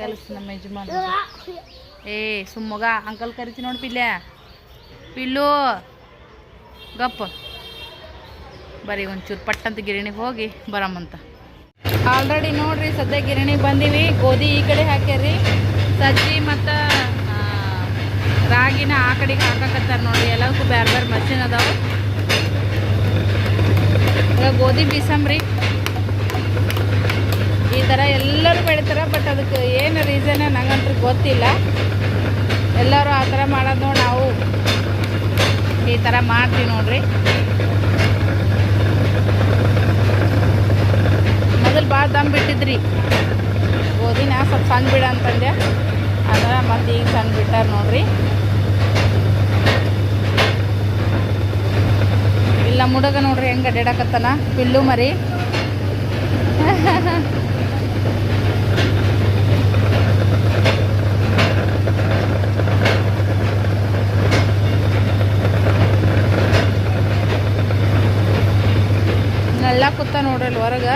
ಕೆಲಸ ನಮ್ಮ ಯಜಮಾನ್ ಏ ಸುಮ್ಮಗ ಅಂಕಲ್ ಕರಿತಿ ನೋಡಿ ಪಿಲ್ಯ. ಪಿಲ್ಲು. ಗಪ್ಪ. ಬರೀ ಒಂಚೂರು ಪಟ್ಟಂತ ಗಿರಣಿಗೆ ಹೋಗಿ ಬರಮ್ಮಂತ. ಆಲ್ರೆಡಿ ನೋಡ್ರಿ, ಸದ್ಯ ಗಿರಣಿಗೆ ಬಂದೀವಿ. ಗೋಧಿ ಈ ಕಡೆ ಹಾಕ್ಯಾರಿ ಸಜ್ಜಿ ಮತ್ತು ರಾಗಿನ ಆ ಕಡೆಗೆ ಹಾಕಕತ್ತಾರ ನೋಡ್ರಿ. ಎಲ್ಲದಕ್ಕೂ ಬೇರೆ ಬೇರೆ ಮಷಿನ್ ಅದಾವೆ. ಗೋಧಿ ಬೀಸಂಬ್ರಿ ಈ ಥರ ಎಲ್ಲರೂ ಬೆಳಿತಾರೆ, ಬಟ್ ಅದಕ್ಕೆ ಏನು ರೀಸನ್ ನಂಗಂತೂ ಗೊತ್ತಿಲ್ಲ. ಎಲ್ಲರೂ ಆ ಥರ ಮಾಡೋದು ನೋಡಿ ನಾವು. ಈ ಥರ ಮಾಡ್ತೀವಿ ನೋಡ್ರಿ. ಮೊದಲು ಭಾಳ ದಮ್ ಬಿಟ್ಟಿದ್ರಿ. ಗೋಧಿನ ಸ್ವಲ್ಪ ಸಣ್ಣ ಬಿಡ ಅಂತಂದೆ. ಅದ ಮತ್ತೆ ಈಗ ಸಣ್ಣ ಬಿಟ್ಟಾರ ನೋಡ್ರಿ. ಇಲ್ಲ, ಮುಡಗ ನೋಡ್ರಿ ಹೆಂಗೆ ಅಡ್ಡಾಡಕತ್ತಾನ ಪಿಲ್ಲು ಮರಿ. ಕೂತ ನೋಡ್ರಲ್ಲಿ ಹೊರಗೆ.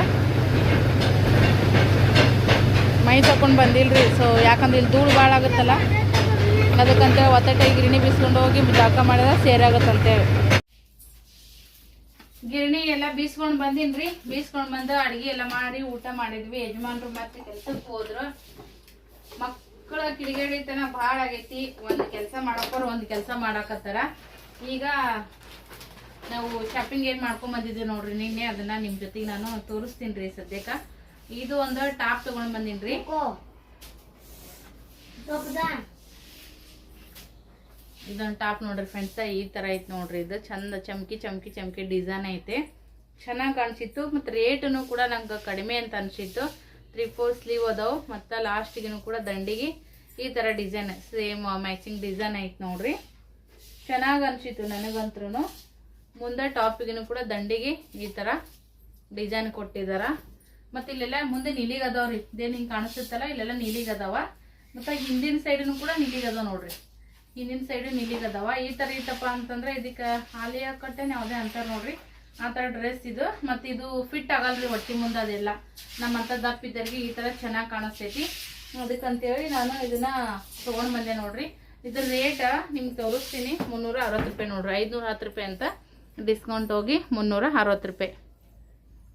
ಮೈ ತಕೊಂಡು ಬಂದಿಲ್ರಿ ಸೊ ಯಾಕಂದ್ರೆ ಇಲ್ಲಿ ಧೂಳು ಭಾಳ ಆಗುತ್ತಲ್ಲ, ಅದಕ್ಕಂತೇಳಿ ಒತ್ತಟೆ ಗಿರಣಿ ಬೀಸ್ಕೊಂಡು ಹೋಗಿ ಜಾಕ ಮಾಡಿದ್ರೆ ಸೇರಾಗತ್ತಂತೇಳಿ. ಗಿರಣಿ ಎಲ್ಲ ಬೀಸ್ಕೊಂಡು ಬಂದಿನ್ರಿ, ಬೀಸ್ಕೊಂಡು ಬಂದು ಅಡಿಗೆ ಎಲ್ಲ ಮಾಡಿ ಊಟ ಮಾಡಿದ್ವಿ. ಯಜಮಾನ್ರು ಮತ್ತೆ ಕೆಲ್ಸಕ್ಕೆ ಹೋದ್ರು. ಮಕ್ಕಳ ಕಿಡಿಗೇಡಿತನ ಭಾಳ ಆಗೈತಿ, ಒಂದು ಕೆಲಸ ಮಾಡಕ್ಕೋರು ಒಂದು ಕೆಲಸ ಮಾಡಾಕತ್ತಾರ. ಈಗ ನಾವು ಶಾಪಿಂಗ್ ಏನು ಮಾಡ್ಕೊಂಡ್ ಬಂದಿದ್ದೆ ನೋಡ್ರಿ ನಿನ್ನೆ ಅದನ್ನ ನಿಮ್ಮ ಜೊತೆಗೆ ನಾನು ತೋರಿಸ್ತೀನಿ ರೀ ಸದ್ಯಕ್ಕೆ. ಇದು ಒಂದು ಟಾಪ್ ತಗೊಂಡ್ ಬಂದಿನ್ರಿ. ಇದೊಂದು ಟಾಪ್ ನೋಡ್ರಿ ಫ್ರೆಂಡ್ಸ್ ಈ ತರ ಐತೆ ನೋಡ್ರಿ ಇದು. ಚಂದ ಚಮ್ಕಿ ಚಮ್ಕಿ ಚಮ್ಕಿ ಡಿಸೈನ್ ಐತೆ. ಚೆನ್ನಾಗಿ ಕಾಣಿಸಿತ್ತು ಮತ್ತು ರೇಟನು ಕೂಡ ನಂಗೆ ಕಡಿಮೆ ಅಂತ ಅನ್ಸಿತ್ತು. ತ್ರೀ ಫೋರ್ ಸ್ಲೀವ್ ಅದಾವು ಮತ್ತು ಲಾಸ್ಟಿಗೂ ಕೂಡ ದಂಡಿಗೆ ಈ ಥರ ಡಿಸೈನ್ ಸೇಮ್ ಮ್ಯಾಚಿಂಗ್ ಡಿಸೈನ್ ಐತೆ ನೋಡ್ರಿ. ಚೆನ್ನಾಗಿ ಅನ್ಸಿತ್ತು ನನಗಂತ್ರು ಮುಂದೆ ಟಾಪಿಗೂ ಕೂಡ ದಂಡಿಗೆ ಈ ಥರ ಡಿಸೈನ್ ಕೊಟ್ಟಿದ್ದಾರೆ ಮತ್ತು ಇಲ್ಲೆಲ್ಲ ಮುಂದೆ ನೀಲಿಗೆ ಇದೇನು ಹಿಂಗೆ ಕಾಣಿಸುತ್ತಲ್ಲ, ಇಲ್ಲೆಲ್ಲ ನೀಲಿಗೆ ಅದಾವ ಮತ್ತು ಹಿಂದಿನ ಸೈಡನು ಕೂಡ ನೀಲಿಗೆ ನೋಡ್ರಿ. ಹಿಂದಿನ ಸೈಡು ನೀಲಿಗದಾವ. ಈ ಥರ ಇತ್ತಪ್ಪ ಅಂತಂದ್ರೆ ಇದಕ್ಕೆ ಹಾಲಿ ಕಟ್ಟೆನ ಯಾವುದೇ ಅಂತಾರೆ ನೋಡ್ರಿ. ಆ ಥರ ಡ್ರೆಸ್ ಇದು. ಮತ್ತು ಇದು ಫಿಟ್ ಆಗಲ್ರಿ ಹೊಟ್ಟೆ ಮುಂದೆ ಅದೆಲ್ಲ. ನಮ್ಮಂಥ ದಪ್ಪ ಇದ್ದವ್ರಿಗೆ ಈ ಥರ ಚೆನ್ನಾಗಿ ಕಾಣಿಸ್ತೈತಿ. ಅದಕ್ಕಂತೇಳಿ ನಾನು ಇದನ್ನ ತೊಗೊಂಡು ಬಂದೆ ನೋಡ್ರಿ. ಇದ್ರ ರೇಟ್ ನಿಮ್ಗೆ ತೋರಿಸ್ತೀನಿ. ಮುನ್ನೂರ ಅರವತ್ತು ರೂಪಾಯಿ ನೋಡ್ರಿ. ಐದುನೂರ ಹತ್ತು ರೂಪಾಯಿ ಅಂತ. ಡಿಸ್ಕೌಂಟ್ ಹೋಗಿ ಮುನ್ನೂರ ಅರವತ್ತು ರೂಪಾಯಿ.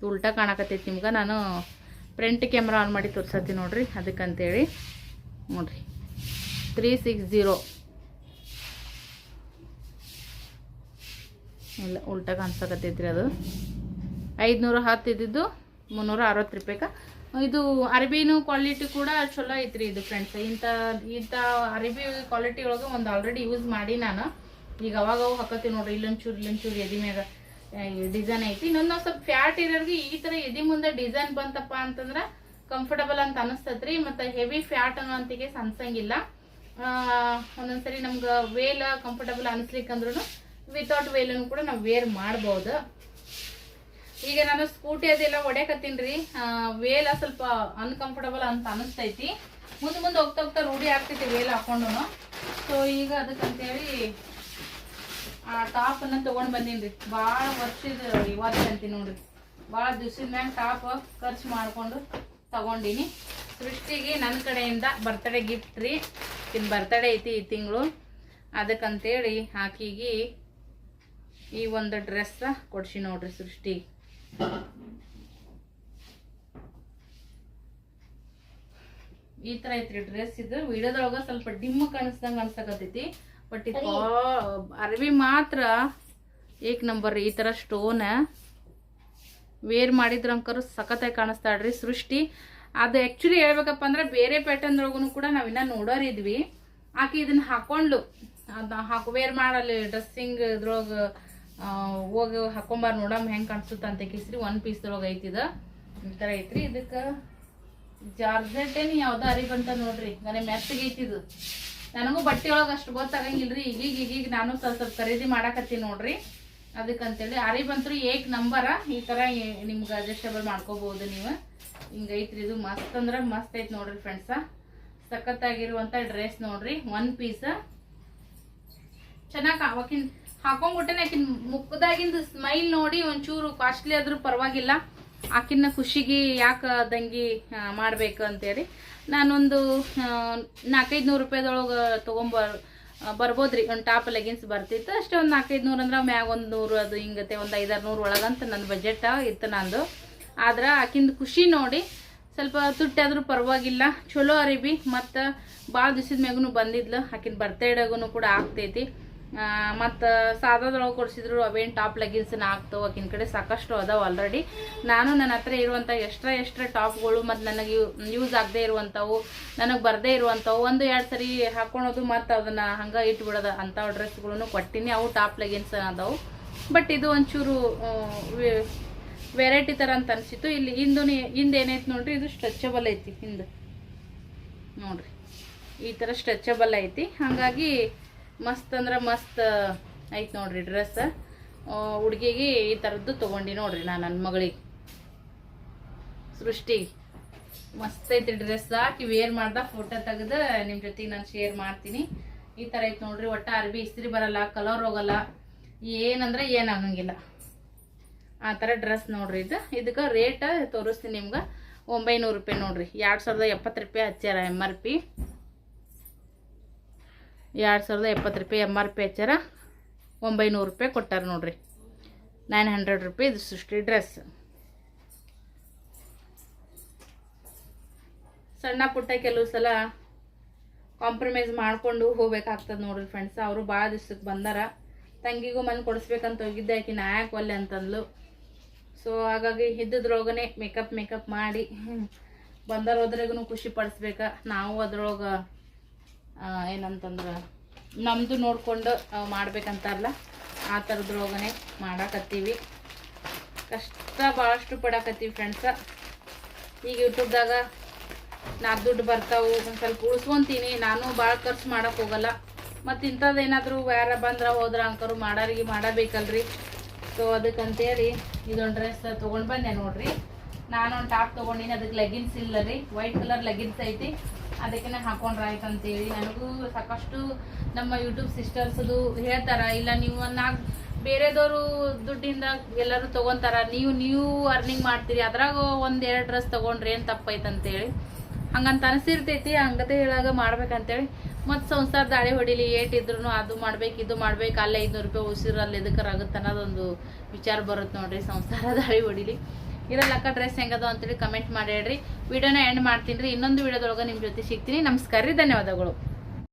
ಉಲ್ಟಾ ಕಾಣಕತ್ತೈತಿ ನಿಮ್ಗೆ. ನಾನು ಫ್ರಂಟ್ ಕ್ಯಾಮ್ರಾ ಆನ್ ಮಾಡಿ ತೋರ್ಸತ್ತೀನಿ ನೋಡ್ರಿ, ಅದಕ್ಕಂತೇಳಿ. ನೋಡ್ರಿ. ತ್ರೀ ಸಿಕ್ಸ್ ಜೀರೋ ಇಲ್ಲ, ಉಲ್ಟಾ ಕಾಣಿಸಕತ್ತೈತ್ರಿ ಅದು. ಐದುನೂರ ಹತ್ತು ಇದ್ದಿದ್ದು ಮುನ್ನೂರ ಅರವತ್ತು ರೂಪಾಯಿಗೆ ಇದು ಅರಬಿನೂ ಕ್ವಾಲಿಟಿ ಕೂಡ ಚಲೋ ಐತ್ರಿ ಇದು ಫ್ರೆಂಡ್ಸ್ ಇಂಥ ಇಂಥ ಅರಬಿ ಕ್ವಾಲಿಟಿ ಒಳಗೆ ಒಂದು ಆಲ್ರೆಡಿ ಯೂಸ್ ಮಾಡಿ ನಾನು. ಈಗ ಅವಾಗ ಅವು ಹಾಕತ್ತೀವಿ ನೋಡ್ರಿ, ಇಲ್ಲೊಂಚೂರು ಇಲ್ಲೊಂಚೂರು ಎದಿ ಮ್ಯಾಗ ಡಿಸೈನ್ ಐತಿ. ಇನ್ನೊಂದು ನಾವು ಸ್ವಲ್ಪ ಫ್ಯಾಟ್ ಇರೋರ್ಗೆ ಈ ಥರ ಎದಿ ಮುಂದೆ ಡಿಸೈನ್ ಬಂತಪ್ಪ ಅಂತಂದ್ರೆ ಕಂಫರ್ಟಬಲ್ ಅಂತ ಅನಿಸ್ತತ್ರಿ. ಮತ್ತು ಹೆವಿ ಫ್ಯಾಟ್ ಅನ್ನೋಂತಿಗೆ ಅನ್ಸಂಗಿಲ್ಲ ಒಂದೊಂದ್ಸರಿ ನಮ್ಗೆ ವೇಲ ಕಂಫರ್ಟಬಲ್ ಅನಿಸ್ಲಿಕ್ಕಂದ್ರೂ ವಿತೌಟ್ ವೇಲನ್ನು ಕೂಡ ನಾವು ವೇರ್ ಮಾಡ್ಬೋದು. ಈಗ ನಾನು ಸ್ಕೂಟಿ ಅದೆಲ್ಲ ಹೊಡ್ಯಾಕತ್ತೀನಿ ವೇಲ ಸ್ವಲ್ಪ ಅನ್ಕಂಫರ್ಟಬಲ್ ಅಂತ ಅನಿಸ್ತೈತಿ. ಮುಂದೆ ಮುಂದೆ ಹೋಗ್ತಾ ಹೋಗ್ತಾ ರೂಢಿ ಆಗ್ತೈತಿ ವೇಲ್ ಹಾಕೊಂಡು ಸೊ ಈಗ ಅದಕ್ಕಂತೇಳಿ ಆ ಟಾಪ್ ಅನ್ನ ತಗೊಂಡ್ ಬಂದೀನಿ ಭಾಳ ವರ್ಷದ ಇವತ್ತು ಅಂತೀನಿ ನೋಡ್ರಿ. ಭಾಳ ದಿವ್ಸದ ಮ್ಯಾಗ ಟಾಪ್ ಖರ್ಚು ಮಾಡ್ಕೊಂಡು ತಗೊಂಡಿನಿ. ಸೃಷ್ಟಿಗೆ ನನ್ನ ಕಡೆಯಿಂದ ಬರ್ತಡೇ ಗಿಫ್ಟ್ ರೀ. ಇನ್ನು ಬರ್ತಡೇ ಐತಿ ಈ ತಿಂಗಳು. ಅದಕ್ಕಂತೇಳಿ ಆಕಿಗೆ ಈ ಒಂದು ಡ್ರೆಸ್ ಕೊಡ್ಸಿ ನೋಡ್ರಿ ಸೃಷ್ಟಿ. ಈ ತರ ಐತ್ರಿ ಡ್ರೆಸ್ ಇದು. ವಿಡಿಯೋದೊಳಗ ಸ್ವಲ್ಪ ಡಿಮ್ ಕಾಣಿಸ್ದಂಗ ಅನ್ಸಕತ್ತೈತಿ. ಬಟ್ ಇದು ಅರವಿ ಮಾತ್ರ ಏಕ್ ನಂಬರ್ ಈ ತರ ಸ್ಟೋನ್ ವೇರ್ ಮಾಡಿದ್ರಂಕರು ಸಖತ್ತಾಗಿ ಕಾಣಿಸ್ತಾಳ್ರಿ ಸೃಷ್ಟಿ. ಅದು ಆ್ಯಕ್ಚುಲಿ ಹೇಳ್ಬೇಕಪ್ಪ ಅಂದ್ರೆ ಬೇರೆ ಪ್ಯಾಟರ್ನ್ ಪ್ಯಾಟರ್ನ್ದೊಳಗೂ ಕೂಡ ನಾವಿನ್ನ ನೋಡೋರಿದ್ವಿ. ಆಕೆ ಇದನ್ನ ಹಾಕೊಂಡ್ಲು. ಅದ ಹಾಕಿ ವೇರ್ ಮಾಡಲ್ಲಿ ಡ್ರೆಸ್ಸಿಂಗ್ ಇದ್ರೊಳಗೆ ಹೋಗಿ ಹಾಕೊಂಬಾರ ನೋಡಮ್ ಹೆಂಗೆ ಕಾಣಿಸುತ್ತೆ ಅಂತ ಕಿಸ್ರಿ ಒನ್ ಪೀಸ್ದೊಳಗೆ ಐತಿದ ಈ ತರ ಐತ್ರಿ ಇದಕ್ಕೆ. ಜಾರ್ಜೆಟ್ ಏನು ಯಾವ್ದೋ ಅರಿ ಬಂತ ನೋಡ್ರಿ ನನಗೆ ಮೆತ್ತಗೆ ಐತಿದು ನನಗೂ ಬಟ್ಟೆ ಒಳಗೆ ಅಷ್ಟು ಗೊತ್ತಾಗಂಗಿಲ್ರಿ. ಈಗೀಗ ಈಗೀಗ ನಾನು ಸ್ವಲ್ಪ ಸ್ವಲ್ಪ ಖರೀದಿ ಮಾಡಾಕತ್ತೀನಿ ನೋಡ್ರಿ. ಅದಕ್ಕಂತೇಳಿ ಅರಿ ಬಂತು ಏಕ್ ನಂಬರ. ಈ ಥರ ನಿಮ್ಗೆ ಅಡ್ಜಸ್ಟಬಲ್ ಮಾಡ್ಕೋಬಹುದು ನೀವು. ಹಿಂಗೈತ್ರಿ ಇದು ಮಸ್ತ್ ಅಂದ್ರೆ ಮಸ್ತ್ ಐತಿ ನೋಡ್ರಿ ಫ್ರೆಂಡ್ಸ ಸಖತ್ತಾಗಿರುವಂಥ ಡ್ರೆಸ್ ನೋಡ್ರಿ. ಒನ್ ಪೀಸ್ ಚೆನ್ನಾಗಿ ಅವಕಿನ್ ಹಾಕೊಂಡ್ಬಿಟ್ಟೆ ಆಕಿನ್ ಮುಖದಾಗಿಂದ ಸ್ಮೈಲ್ ನೋಡಿ ಒಂಚೂರು ಕಾಸ್ಟ್ಲಿ ಆದ್ರೂ ಪರವಾಗಿಲ್ಲ. ಆಕಿನ ಖುಷಿಗೆ ಯಾಕೆ ದಂಗಿ ಮಾಡ್ಬೇಕು ಅಂತೇಳಿ. ನಾನೊಂದು ನಾಲ್ಕೈದು ನೂರು ರೂಪಾಯಿದೊಳಗೆ ತೊಗೊಂಬರ್ ಬರ್ಬೋದ್ರಿ. ಒಂದು ಟಾಪ್ ಲೆಗಿನ್ಸ್ ಬರ್ತಿತ್ತು. ಅಷ್ಟೇ ಒಂದು ನಾಲ್ಕೈದು ನೂರು ಅಂದ್ರೆ ಮ್ಯಾಗ ಒಂದು ನೂರು, ಅದು ಹಿಂಗತೆ, ಒಂದು ಐದಾರು ನೂರು ಒಳಗಂತ ನನ್ನ ಬಜೆಟ್ ಇತ್ತು ನಂದು. ಆದ್ರೆ ಆಕಿಂದು ಖುಷಿ ನೋಡಿ, ಸ್ವಲ್ಪ ತುಟ್ಟಾದ್ರೂ ಪರವಾಗಿಲ್ಲ. ಚಲೋ ಅರಿಬಿ ಮತ್ತು ಭಾಳ ದಿವಸದ ಮ್ಯಾಗೂ ಬಂದಿದ್ಲು. ಆಕಿನ ಬರ್ತಡೇಗೂ ಕೂಡ ಆಗ್ತೈತಿ. ಮತ್ತು ಸಾದಾದೊಳಗೆ ಕೊಡಿಸಿದ್ರು ಅವೇನು ಟಾಪ್ ಲೆಗಿನ್ಸ್ ಆಗ್ತಾವ, ಆಕಿನ ಕಡೆ ಸಾಕಷ್ಟು ಅದಾವ ಆಲ್ರೆಡಿ ನಾನು ನನ್ನ ಹತ್ರ ಇರುವಂಥ ಎಕ್ಸ್ಟ್ರಾ ಟಾಪ್ ಟಾಪ್ಗಳು ಮತ್ತು ನನಗೆ ಯೂಸ್ ಆಗದೆ ಇರುವಂಥವು ನನಗೆ ಬರದೇ ಇರುವಂಥವು ಒಂದು ಎರಡು ಸರಿ ಹಾಕೊಳೋದು ಮತ್ತು ಅದನ್ನು ಹಂಗೆ ಇಟ್ಬಿಡೋದು ಅಂಥ ಡ್ರೆಸ್ಗಳನ್ನು ಕೊಟ್ಟಿನಿ. ಅವು ಟಾಪ್ ಲೆಗಿನ್ಸ್ ಅದಾವು. ಬಟ್ ಇದು ಒಂಚೂರು ವೆರೈಟಿ ಥರ ಅಂತ ಅನಿಸಿತ್ತು. ಇಲ್ಲಿ ಹಿಂದು ಹಿಂದ ಏನೈತಿ ನೋಡ್ರಿ, ಇದು ಸ್ಟ್ರೆಚಬಲ್ ಐತಿ ಹಿಂದೆ. ನೋಡ್ರಿ, ಈ ಥರ ಸ್ಟ್ರೆಚಬಲ್ ಐತಿ. ಹಾಗಾಗಿ ಮಸ್ತ್ ಅಂದ್ರೆ ಮಸ್ತ್, ಐತೆ ನೋಡ್ರಿ ಡ್ರೆಸ್ ಹುಡುಗಿಗೆ ಈ ಥರದ್ದು ತೊಗೊಂಡಿ ನೋಡ್ರಿ ನಾನು ನನ್ನ ಮಗಳಿಗೆ. ಸೃಷ್ಟಿ, ಮಸ್ತ್ ಐತಿ ಡ್ರೆಸ್ ಹಾಕಿ ವೇರ್ ಮಾಡ್ದ ಫೋಟೋ ತೆಗೆದು ನಿಮ್ಮ ಜೊತೆಗೆ ನಾನು ಶೇರ್ ಮಾಡ್ತೀನಿ. ಈ ಥರ ಐತೆ ನೋಡ್ರಿ, ಒಟ್ಟ ಅರ್ಬಿ ಇಸ್ತ್ರಿ ಬರಲ್ಲ ಕಲರ್ ಹೋಗಲ್ಲ. ಏನಂದ್ರೆ ಏನಾಗಂಗಿಲ್ಲ ಆ ಥರ ಡ್ರೆಸ್ ನೋಡ್ರಿ ಇದು. ಇದಕ್ಕೆ ರೇಟ್ ತೋರಿಸ್ತೀನಿ ನಿಮ್ಗೆ. ಒಂಬೈನೂರು ರೂಪಾಯಿ ನೋಡ್ರಿ. ಎರಡು ಸಾವಿರದ ಎಪ್ಪತ್ತು ರೂಪಾಯಿ ಹಚ್ಚಾರ ಎಂ ಆರ್ ಪಿ ಎರಡು ಸಾವಿರದ ಎಪ್ಪತ್ತು ರೂಪಾಯಿ ಎಂ ಆರ್ ಪಿ ಹಚ್ಚಾರ ಒಂಬೈನೂರು ರೂಪಾಯಿ ಕೊಟ್ಟಾರ ನೋಡ್ರಿ. ನೈನ್ ಹಂಡ್ರೆಡ್ ರುಪೀಸ್ ಇದು ಸೃಷ್ಟಿ ಡ್ರೆಸ್ ಸಣ್ಣ ಪುಟ್ಟ ಕೆಲವು ಸಲ ಕಾಂಪ್ರಮೈಸ್ ಮಾಡಿಕೊಂಡು ಹೋಗ್ಬೇಕಾಗ್ತದೆ ನೋಡ್ರಿ ಫ್ರೆಂಡ್ಸ್ ಅವರು ಭಾಳ ದಿವ್ಸಕ್ಕೆ ಬಂದಾರ. ತಂಗಿಗೂ ಮನೆ ಕೊಡಿಸ್ಬೇಕಂತ ಹೋಗಿದ್ದೆ, ಆಕೆ ನಾ ಯಾಕೆ ಒಲ್ಲೆ ಅಂತಂದ್ಲು. ಸೊ ಹಾಗಾಗಿ ಇದ್ದದ್ರೊಳಗೇ ಮೇಕಪ್ ಮೇಕಪ್ ಮಾಡಿ ಬಂದರೋದ್ರಿಗೂ ಖುಷಿ ಪಡಿಸ್ಬೇಕಾ. ನಾವು ಅದ್ರೊಳಗೆ ಏನಂತಂದ್ರೆ ನಮ್ಮದು ನೋಡಿಕೊಂಡು ಮಾಡ್ಬೇಕಂತಾರಲ್ಲ, ಆ ಥರದ್ರೊಳಗನೆ ಮಾಡಾಕತ್ತೀವಿ. ಕಷ್ಟ ಭಾಳಷ್ಟು ಪಡಾಕತ್ತೀವಿ ಫ್ರೆಂಡ್ಸ ಈಗ ಯೂಟ್ಯೂಬ್ದಾಗ ನಾಲ್ಕು ದುಡ್ಡು ಬರ್ತಾವು, ಒಂದು ಸ್ವಲ್ಪ ಉಳಿಸ್ಕೊಂತೀನಿ, ನಾನು ಭಾಳ ಖರ್ಚು ಮಾಡೋಕೆ ಹೋಗಲ್ಲ. ಮತ್ತು ಇಂಥದ್ದು ಏನಾದರೂ ಯಾರ ಬಂದ್ರೆ ಹೋದ್ರೆ ಅಂಕರು ಮಾಡೋರಿಗೆ ಮಾಡಬೇಕಲ್ರಿ. ಸೊ ಅದಕ್ಕಂತೇಳಿ ಇದೊಂದು ಡ್ರೆಸ್ ತೊಗೊಂಡು ಬಂದೆ ನೋಡ್ರಿ. ನಾನೊಂದು ಟಾಪ್ ತೊಗೊಂಡಿನಿ ಅದಕ್ಕೆ ಲೆಗಿನ್ಸ್ ಇಲ್ಲ ರೀ ವೈಟ್ ಕಲರ್ ಲೆಗಿನ್ಸ್ ಐತಿ. ಅದಕ್ಕೆ ಹಾಕೊಂಡ್ರೆ ಆಯ್ತು ಅಂತೇಳಿ ನನಗೂ ಸಾಕಷ್ಟು ನಮ್ಮ ಯೂಟ್ಯೂಬ್ ಸಿಸ್ಟರ್ಸ್ದು ಹೇಳ್ತಾರ, ಇಲ್ಲ ನೀವು ನಾಲ್ಕು ಬೇರೆದವರು ದುಡ್ಡಿಂದ ಎಲ್ಲರೂ ತೊಗೊಂತಾರ, ನೀವು ನೀವು ಅರ್ನಿಂಗ್ ಮಾಡ್ತೀರಿ, ಅದ್ರಾಗ ಒಂದು ಎರಡು ಡ್ರೆಸ್ ತೊಗೊಂಡ್ರೆ ಏನು ತಪ್ಪೈತೆ ಅಂತೇಳಿ ಹಂಗಂತ ಅನಿಸಿರ್ತೈತಿ ಹಂಗತೆ ಹೇಳಾಗ ಮಾಡ್ಬೇಕಂತೇಳಿ. ಮತ್ತು ಸಂಸಾರ ದಾಳಿ ಹೊಡಿಲಿ ಏಟಿದ್ರು ಅದು ಮಾಡ್ಬೇಕು, ಇದು ಮಾಡ್ಬೇಕು, ಅಲ್ಲೇ ಐದುನೂರು ರೂಪಾಯಿ ಉಸಿರು, ಅಲ್ಲಿ ಎದಕ್ಕರ ಆಗುತ್ತೆ ಅನ್ನೋದೊಂದು ವಿಚಾರ ಬರುತ್ತೆ ನೋಡ್ರಿ, ಸಂಸಾರ ದಾಳಿ ಹೊಡಿಲಿ. ಇರಲ್ಲಕ್ಕ ಡ್ರೆಸ್ ಹೆಂಗದ ಅಂತೇಳಿ ಕಮೆಂಟ್ ಮಾಡಿ ಹೇಳ್ರಿ. ವಿಡಿಯೋನ ಎಂಡ್ ಮಾಡ್ತೀನಿ ರೀ. ಇನ್ನೊಂದು ವಿಡಿಯೋದೊಳಗೆ ನಿಮ್ಮ ಜೊತೆ ಸಿಗ್ತೀನಿ. ನಮಸ್ಕಾರ ರೀ. ಧನ್ಯವಾದಗಳು.